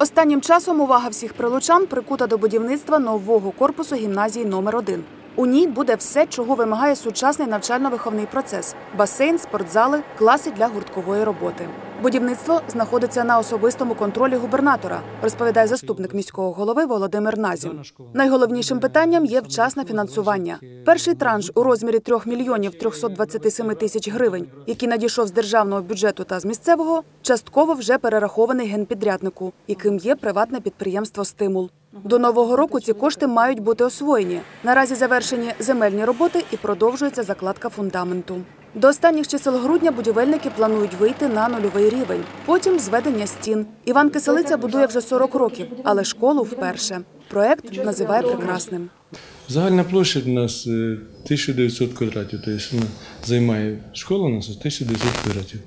Останнім часом увага всіх прилучан прикута до будівництва нового корпусу гімназії номер 1 У ній буде все, чого вимагає сучасний навчально-виховний процес: басейн, спортзали, класи для гурткової роботи. Будівництво знаходиться на особистому контролі губернатора, розповідає заступник міського голови Володимир Назів. Найголовнішим питанням є вчасне фінансування. Перший транш у розмірі 3 мільйонів 327 тисяч гривень, який надійшов з державного бюджету та з місцевого, частково вже перерахований генпідряднику, яким є приватне підприємство Стимул. До нового року ці кошти мають бути освоєні. Наразі завершені земельні роботи і продовжується закладка фундаменту. До останніх чисел грудня будівельники планують вийти на нульовий рівень. Потім зведення стін. Іван Киселиця будує вже 40 років, але школу вперше. Проект називає прекрасним. Загальна площа у нас е, 1900 квадратів. Тобто вона займає школа у нас 1900 квадратів.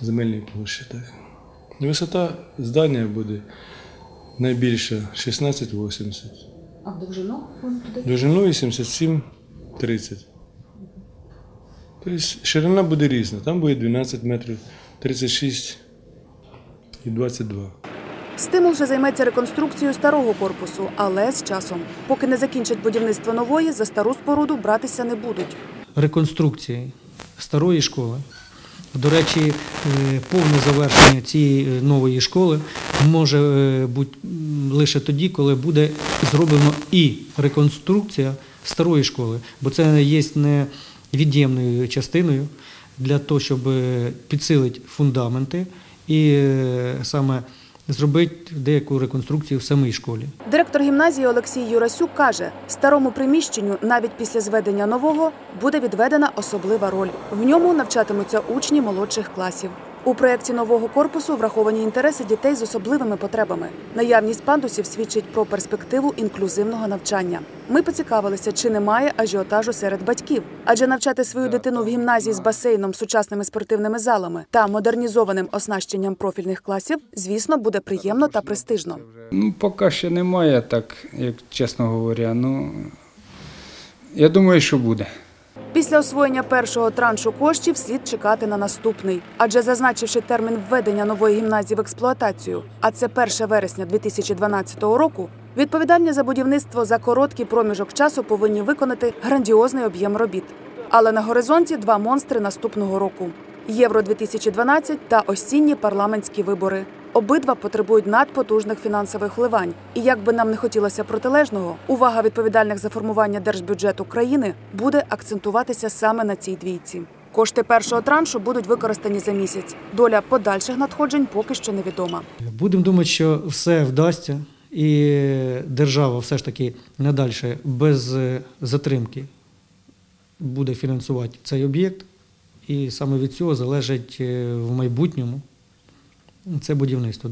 Земельної площі. Так. Висота здання буде найбільша 16,80. А в довжину? Довжину 87,30. Тобто ширина буде різна. Там буде 12 метрів, 36 і 22. Стимул вже займеться реконструкцією старого корпусу, але з часом. Поки не закінчать будівництво нової, за стару споруду братися не будуть. реконструкції старої школи. До речі, е, повне завершення цієї е, нової школи може е, бути лише тоді, коли буде зроблено і реконструкція старої школи, бо це є невід'ємною частиною для того, щоб е, підсилити фундаменти і е, саме зробити деяку реконструкцію в самій школі. Директор гімназії Олексій Юрасюк каже, старому приміщенню навіть після зведення нового буде відведена особлива роль. В ньому навчатимуться учні молодших класів. У проєкті нового корпусу враховані інтереси дітей з особливими потребами. Наявність пандусів свідчить про перспективу інклюзивного навчання. Ми поцікавилися, чи немає ажіотажу серед батьків, адже навчати свою дитину в гімназії з басейном, сучасними спортивними залами та модернізованим оснащенням профільних класів, звісно, буде приємно та престижно. Ну, поки ще немає, так, як чесно говоря. Ну, я думаю, що буде. Після освоєння першого траншу коштів слід чекати на наступний, адже зазначивши термін введення нової гімназії в експлуатацію, а це 1 вересня 2012 року. Відповідальні за будівництво за короткий проміжок часу повинні виконати грандіозний об'єм робіт. Але на горизонті два монстри наступного року: Євро 2012 та осінні парламентські вибори. Обидва потребують надпотужних фінансових вливань. І як би нам не хотілося протилежного, увага відповідальних за формування держбюджету країни буде акцентуватися саме на цій двійці. Кошти першого траншу будуть використані за місяць. Доля подальших надходжень поки що невідома. Будемо думати, що все вдасться, і держава все ж таки надальше без е, затримки буде фінансувати цей об'єкт. І саме від цього залежить е, в майбутньому це будівництво.